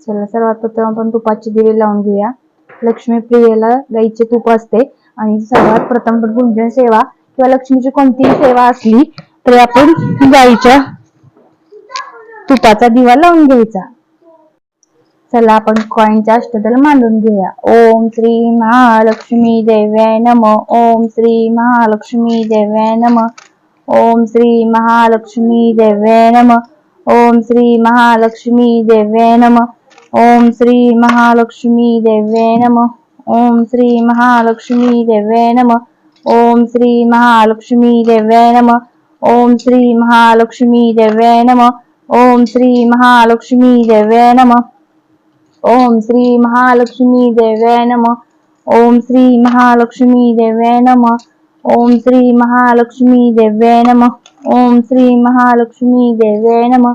चला सर्वात प्रथम आपण तुपाचे दिवे लावून घेऊया. लक्ष्मी प्रियेला गाईचे तूप असते. आणि सर्वात प्रथम गुंजन सेवा किंवा लक्ष्मीची कोणतीही सेवा असली तरी आपण गाईच्या तुपाचा दिवा लावून घ्यायचा. चला आपण कॉइनचे अष्टदल मांडून घेऊया. ओम श्री महालक्ष्मी देव्याय नम. ओम श्री महालक्ष्मी देव्याय नम. ओम श्री महालक्ष्मी देव्याय नम. ओम श्री महालक्ष्मी देव्याय नम. ओम श्री महालक्ष्मी देवे नम। ओम श्री महालक्ष्मी देवे नम। ओम श्री महालक्ष्मी देवे नम। ओम श्री महालक्ष्मी देवे नम। ओम श्री महालक्ष्मी देवे नम। ओम श्री महालक्ष्मी देवे नम। ओम श्री महालक्ष्मी देवे नम। ओम श्री महालक्ष्मी देवे नम। ओम श्री महालक्ष्मी देवे नम।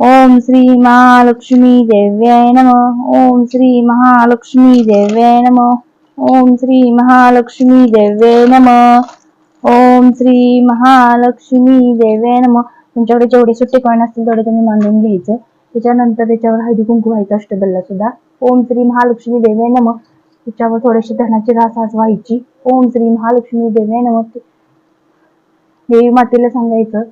ओम श्री महालक्ष्मी देव्याय नम. ओम श्री महालक्ष्मी देव्याय नम. ओम श्री महालक्ष्मी देव्याय नम. ओम श्री महालक्ष्मी देव्याय नम. तुमच्याकडे जेवढे सुट्टे कॉइन असतील तेवढे तुम्ही मांडून घ्यायचं. त्याच्यानंतर त्याच्यावर हळदी कुंकू व्हायचं अष्टबल्ला सुद्धा. ओम श्री महालक्ष्मी देव्याय नम. त्याच्यावर थोडीशी धनाची रास आज व्हायची. ओम श्री महालक्ष्मी देव्याय नम. देवी मातेला सांगायचं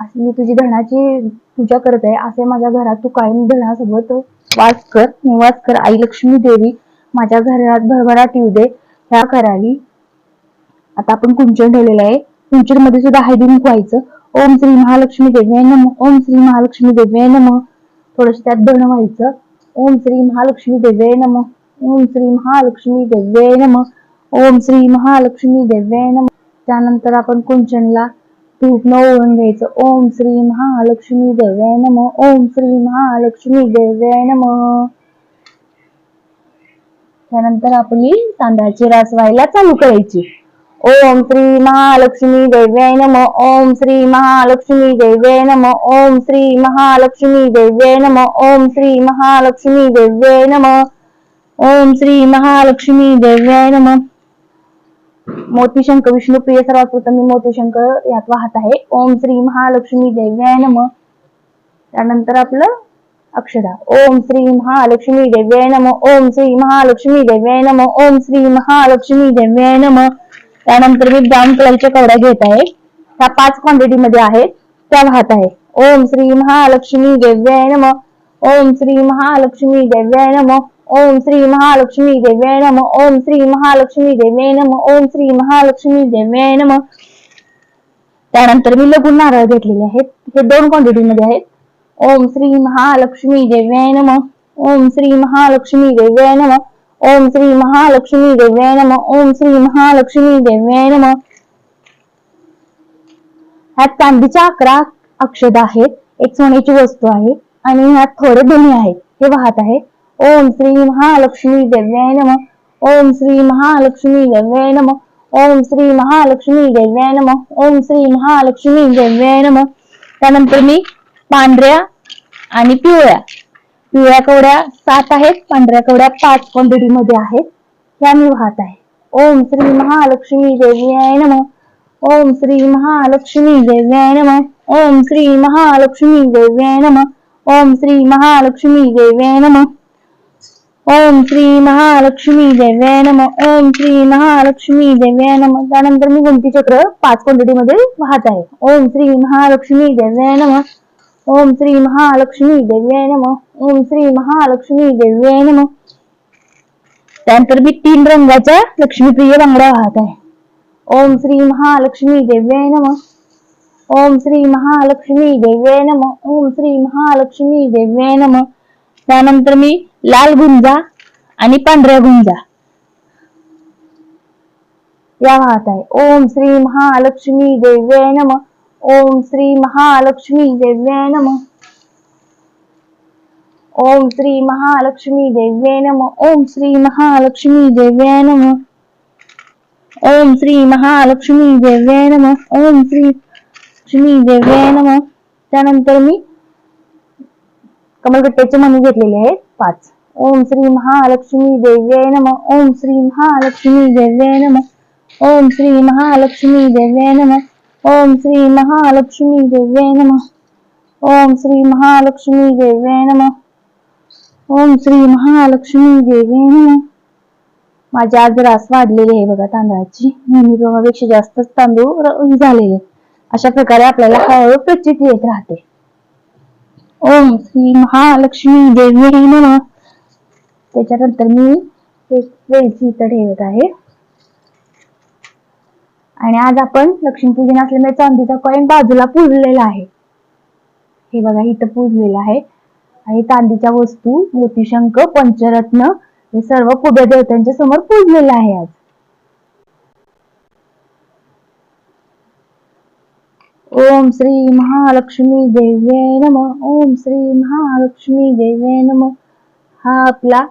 असं मी तुझी धनाची पूजा करत आहे. असे माझ्या घरात तू कायम धनासोबत वास कर. निवास कर. आई लक्ष्मी देवी माझ्या घरात भरभराट येऊ दे. ह्या करावी. आता आपण कुंचन ठेवलेलं आहे. कुंचनमध्ये सुद्धा हळदी व्हायचं. ओम श्री महालक्ष्मी देवी नम ओम श्री महालक्ष्मी देव्याय नम. थोडस त्यात धन व्हायचं. ओम श्री महालक्ष्मी देवे नम ओम श्री महालक्ष्मी देवे नम ओम श्री महालक्ष्मी देवे नम. त्यानंतर आपण कुंचनला तूप न ओळून घ्यायचं ओम श्री महालक्ष्मी देव्याय नम. ओम श्री महालक्ष्मी देव्याय नम. त्यानंतर आपली तांदळाची रास व्हायला चालू करायची. ओम श्री महालक्ष्मी देव्याय नम. ओम श्री महालक्ष्मी देव्याय नम. ओम श्री महालक्ष्मी देव्याय नम. ओम श्री महालक्ष्मी देव्याय नम. ओम श्री महालक्ष्मी देव्याय नम. मोतीशंक विष्णू प्रिय सर्वात प्रथम मी मोतीशंक यात वाहत आहे. ओम श्री महालक्ष्मी देव्याय नम. त्यानंतर आपलं अक्षरा ओम श्री महालक्ष्मी देव्याय नम. ओम श्री महालक्ष्मी देव्याय नम. ओम श्री महालक्ष्मी देव्याय नम. त्यानंतर मी ब्राऊन कलरच्या कवड्या घेत आहे. त्या पाच क्वांटिटी मध्ये आहेत. त्या वाहत आहे. ओम श्री महालक्ष्मी देव्याय नम. ओम श्री महालक्ष्मी देव्याय नम. ओम श्री महालक्ष्मी देवे नम ओम श्री महालक्ष्मी देवे नम ओम श्री महालक्ष्मी देवे नम. त्यानंतर मी लघु नारळ घेतलेले आहेत. हे दोन क्वांटिटी मध्ये आहेत. ओम श्री महालक्ष्मी देवे नम ओम श्री महालक्ष्मी देवे नम ओम श्री महालक्ष्मी देवे नम ओम श्री महालक्ष्मी देवे नम. ह्यात चांदीच्या अकरा अक्षद आहेत. एक सोन्याची वस्तू आहे आणि ह्यात थोडे धनी आहेत. हे वाहत आहे. ओम श्री महालक्ष्मी देव्याय नम। ओम श्री महालक्ष्मी देव्याय नम। ओम श्री महालक्ष्मी देव्याय नम। ओम श्री महालक्ष्मी देव्याय नम। त्यानंतर मी पांढऱ्या आणि पिवळ्या पिवळ्या कवड्या सात आहेत पांढऱ्या कवड्या पाच क्वांटिटी मध्ये आहेत ह्या मी वाहत आहे. ओम श्री महालक्ष्मी देव्याय नम। ओम श्री महालक्ष्मी देव्याय नम। ओम श्री महालक्ष्मी देव्याय नम। ओम श्री महालक्ष्मी देव्याय नम। ओम श्री महालक्ष्मी देव्या नम. ओम श्री महालक्ष्मी देव्या नम. त्यानंतर मी गुंती चक्र पाच क्वांटिटी मध्ये वाहत आहे. ओम श्री महालक्ष्मी देव्या नम. ओम श्री महालक्ष्मी देव्या नम. ओम श्री महालक्ष्मी देव्या नम. त्यानंतर मी तीन रंगाच्या लक्ष्मीप्रिय बांगड्या वाहत आहे. ओम श्री महालक्ष्मी देव्या नम. ओम श्री महालक्ष्मी देव्या नम. ओम श्री महालक्ष्मी देव्या नम. त्यानंतर मी लाल गुंजा आणि पांढऱ्या गुंजा. या वाहत आहे. ओम श्री महालक्ष्मी देव्याय नम. ओम श्री महालक्ष्मी देव्याय नम. ओम श्री महालक्ष्मी देव्याय नम. ओम श्री महालक्ष्मी देव्याय नम. ओम श्री महालक्ष्मी देव्याय नम. ओम श्री लक्ष्मी देव्याय नम. त्यानंतर मी कमलगट्ट्याचे मणी घेतलेले आहेत. पाच. ओम श्री महालक्ष्मी देव्याय नम. ओम श्री महालक्ष्मी देव्याय नम. ओम श्री महालक्ष्मी देव्याय नम. ओम श्री महालक्ष्मी देव्याय नम. ओम श्री महालक्ष्मी देव्याय नम. ओम श्री महालक्ष्मी देव्याय नम. माझी आज रास वाढलेली आहे बघा तांदळाची. नेहमी प्रमाणापेक्षा जास्तच तांदूळ झालेले अशा प्रकारे आपल्याला हळूहळू प्रचिती येत राहते. ओम श्री महालक्ष्मी देवी नम. त्याच्यानंतर मी एक वेलची इथं ठेवत आहे. आणि आज आपण लक्ष्मीपूजन असल्यामुळे चांदीचा कॉईन बाजूला पुजलेला आहे. हे बघा इथं पुजलेलं आहे. आणि चांदीच्या वस्तू मोतीशंख पंचरत्न हे सर्व कुबेर देवतांच्या समोर पूजलेलं आहे आज. ओम श्री महालक्ष्मी देवे नम ओम श्री महालक्ष्मी देवे नम. हा आपला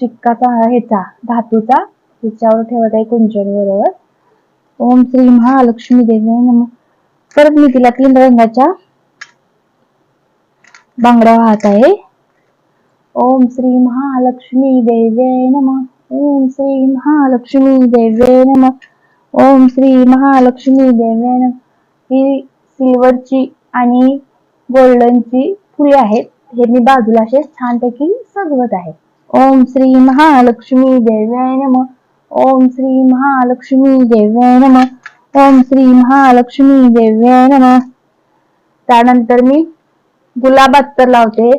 शिक्काचा ह्याचा धातूचा हिच्यावर ठेवत आहे कुंचन बरोबर ओम श्री महालक्ष्मी देवे नम. परत मी तिला तीन रंगाच्या बांगड्या वाहत आहे. ओम श्री महालक्ष्मी देवे नम. ओम श्री महालक्ष्मी देवे नम. ओम श्री महालक्ष्मी देवे नम. ही सिल्वरची आणि गोल्डनची फुले आहेत. हे मी बाजूला असे छानपैकी सजवत आहे. ओम श्री महालक्ष्मी देव्याय नम. ओम श्री महालक्ष्मी देव्याय नम. ओम श्री महालक्ष्मी देव्याय नम. त्यानंतर मी गुलाब अत्तर लावते.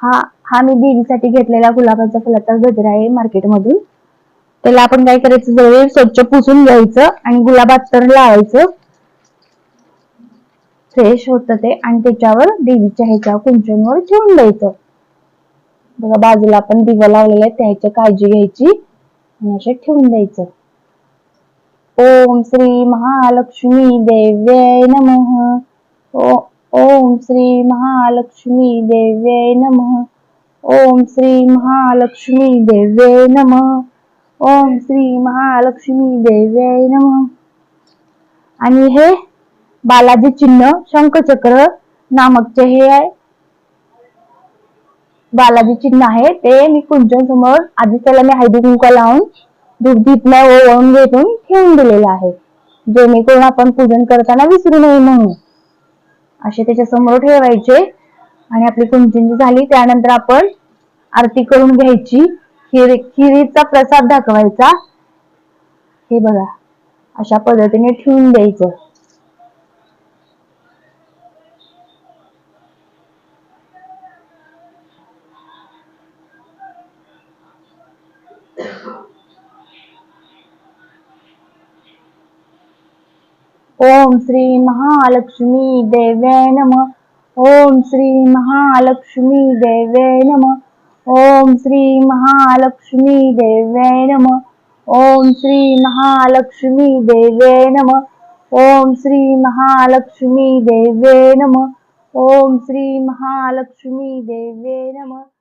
हा हा मी देवीसाठी घेतलेला गुलाबाचा फुलाचा गजरा आहे मार्केटमधून. त्याला आपण काय करायचं? जवळ स्वच्छ पुसून घ्यायचं आणि गुलाब अत्तर लावायचं. फ्रेश होत ते आणि त्याच्यावर देवीच्या ह्याच्या कुंचनवर ठेवून द्यायचं. बघा बाजूला आपण दिवा लावलेला आहे त्याची काळजी घ्यायची आणि असे ठेवून द्यायचं. ओम श्री महालक्ष्मी देव्य नमः. ओम श्री महालक्ष्मी देव्य नमः. ओम श्री महालक्ष्मी देव्य नमः. ओम श्री महालक्ष्मी देव्य नमः. आणि हे बालाजी चिन्ह शंखचक्र नामकचे हे आहे. बालाजी चिन्ह आहे. ते मी कुंचन समोर आधी त्याला मी हळदी कुंक लावून दूध ओवळून घेऊन ठेवून दिलेलं आहे. जेणेकरून आपण पूजन करताना विसरू नये म्हणून. असे त्याच्यासमोर ठेवायचे. आणि आपली कुंचन झाली. त्यानंतर आपण आरती करून घ्यायची. खीर खिरीचा प्रसाद दाखवायचा. हे बघा. अशा पद्धतीने ठेवून द्यायचं. ओम श्री महालक्ष्मी देवे नम। ओम श्री महालक्ष्मी देवे नम। ओम श्री महालक्ष्मी देवे नम। ओम श्री महालक्ष्मी देवे नम। ओम श्री महालक्ष्मी देवे नम। ओम श्री महालक्ष्मी देवे नम।